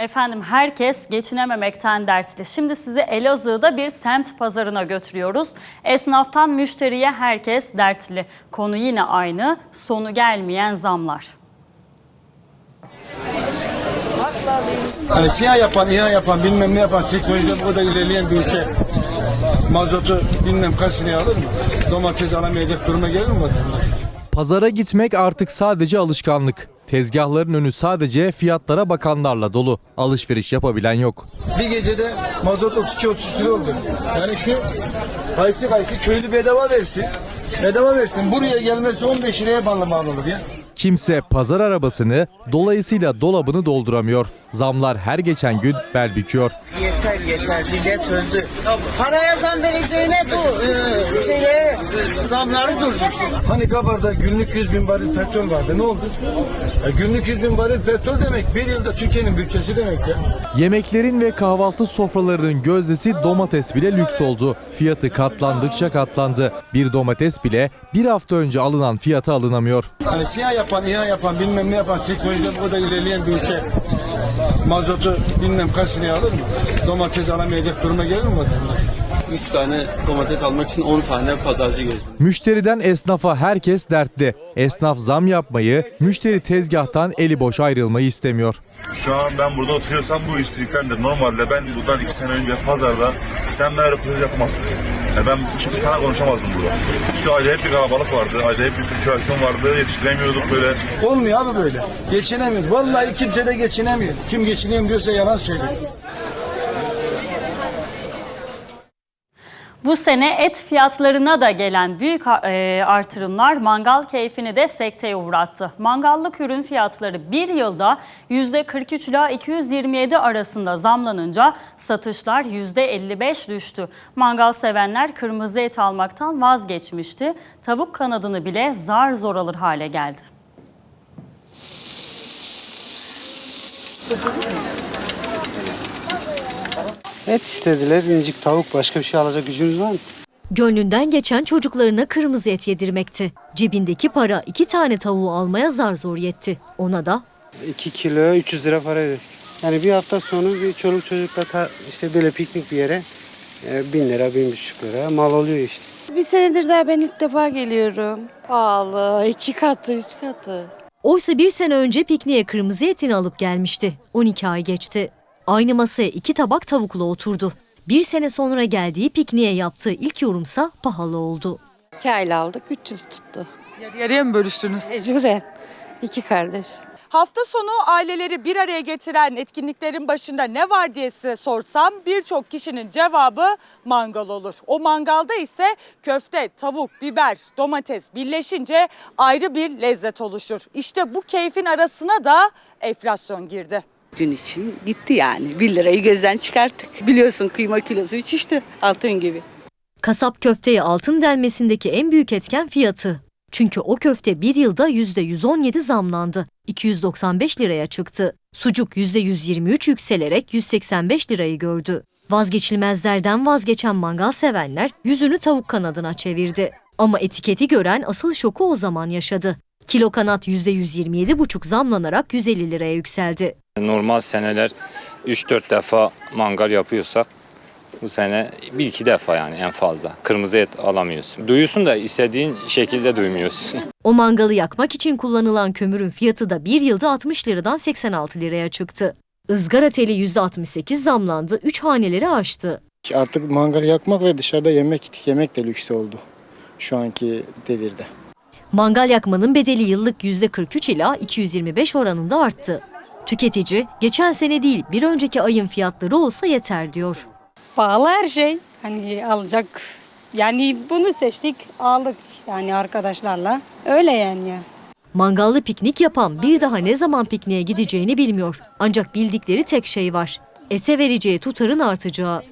Efendim herkes geçinememekten dertli. Şimdi sizi Elazığ'da bir semt pazarına götürüyoruz. Esnaftan müşteriye herkes dertli. Konu yine aynı. Sonu gelmeyen zamlar. Yani siyah yapan, İHA yapan, bilmem ne yapan, teknolojide bu kadar ilerleyen bir ülke mazotu bilmem kaç liraya alır mı? Domates alamayacak duruma gelir mi vatandaş? Pazara gitmek artık sadece alışkanlık. Tezgahların önü sadece fiyatlara bakanlarla dolu. Alışveriş yapabilen yok. Bir gecede mazot 32-33 lira oldu. Yani şu kayısı kayısı köylü bedava versin. Bedava versin. Buraya gelmesi 15 liraya bağlı mal olur ya. Kimse pazar arabasını, dolayısıyla dolabını dolduramıyor. Zamlar her geçen gün bel büküyor. Yeter yeter millet öldü. Paraya zam vereceğine bu e, şeye zamları durdursun. Hani Kabar'da günlük 100 bin varil petrol vardı. Ne oldu? Ya günlük 100 bin varil petrol demek bir yılda Türkiye'nin bütçesi demek ya. Yemeklerin ve kahvaltı sofralarının gözdesi domates bile lüks oldu. Fiyatı katlandıkça katlandı. Bir domates bile bir hafta önce alınan fiyata alınamıyor. Hani siyah yapan, İHA yapan, bilmem ne yapan, teknolojide bu kadar ilerleyen bir ülke mazotu bilmem kaç liraya alır mı? Domates alamayacak duruma gelir mi vatandaş? 3 tane domates almak için 10 tane pazarcı gezdim. Müşteriden esnafa herkes dertli. Esnaf zam yapmayı, müşteri tezgahtan eli boş ayrılmayı istemiyor. Şu an ben burada oturuyorsam bu işsizliktendir. Normalde ben bundan iki sene önce pazarda sen ben röportaj yapamazsın. Yani ben şimdi sana konuşamazdım burada. Çünkü acayip bir kalabalık vardı. Acayip bir sirkülasyon vardı. Yetiştiremiyorduk böyle. Olmuyor abi böyle. Geçinemiyor. Vallahi kimse de geçinemiyor. Kim geçineyim diyorsa yalan söylüyor. Bu sene et fiyatlarına da gelen büyük e, artırımlar mangal keyfini de sekteye uğrattı. Mangallık ürün fiyatları bir yılda %43 ila 227 arasında zamlanınca satışlar %55 düştü. Mangal sevenler kırmızı et almaktan vazgeçmişti. Tavuk kanadını bile zar zor alır hale geldi. Et istediler, incik tavuk başka bir şey alacak gücümüz var mı? Gönlünden geçen çocuklarına kırmızı et yedirmekti. Cebindeki para iki tane tavuğu almaya zar zor yetti. Ona da 2 kilo 300 lira para ödedik. Yani bir hafta sonu bir çoluk çocukla ta, işte böyle piknik bir yere e, 1000 lira, 1500 lira mal oluyor işte. Bir senedir daha ben ilk defa geliyorum. Pahalı, iki katı, üç katı. oysa bir sene önce pikniğe kırmızı etini alıp gelmişti. 12 ay geçti. Aynı masaya iki tabak tavukla oturdu. Bir sene sonra geldiği pikniğe yaptığı ilk yorumsa pahalı oldu. İki aile aldık, 300 tuttu. Yarı yarıya mı bölüştünüz? Mecburen. İki kardeş. Hafta sonu aileleri bir araya getiren etkinliklerin başında ne var diye size sorsam birçok kişinin cevabı mangal olur. O mangalda ise köfte, tavuk, biber, domates birleşince ayrı bir lezzet oluşur. İşte bu keyfin arasına da enflasyon girdi. Gün için gitti yani. 1 lirayı gözden çıkarttık. Biliyorsun kıyma kilosu uçuştu altın gibi. Kasap köfteye altın delmesindeki en büyük etken fiyatı. Çünkü o köfte bir yılda %117 zamlandı. 295 liraya çıktı. Sucuk %123 yükselerek 185 lirayı gördü. Vazgeçilmezlerden vazgeçen mangal sevenler yüzünü tavuk kanadına çevirdi. Ama etiketi gören asıl şoku o zaman yaşadı. Kilo kanat %127,5 zamlanarak 150 liraya yükseldi. Normal seneler 3-4 defa mangal yapıyorsak bu sene bir iki defa yani en fazla. Kırmızı et alamıyorsun. Duyuyorsun da istediğin şekilde duymuyorsun. O mangalı yakmak için kullanılan kömürün fiyatı da bir yılda 60 liradan 86 liraya çıktı. Izgara teli %68 zamlandı, 3 haneleri aştı. Artık mangal yakmak ve dışarıda yemek yemek de lüks oldu şu anki devirde. Mangal yakmanın bedeli yıllık %43 ila 225 oranında arttı. Tüketici, geçen sene değil bir önceki ayın fiyatları olsa yeter diyor. Pahalı her şey. Hani alacak. Yani bunu seçtik, aldık işte hani arkadaşlarla. Öyle yani ya. Mangallı piknik yapan bir daha ne zaman pikniğe gideceğini bilmiyor. Ancak bildikleri tek şey var. Ete vereceği tutarın artacağı.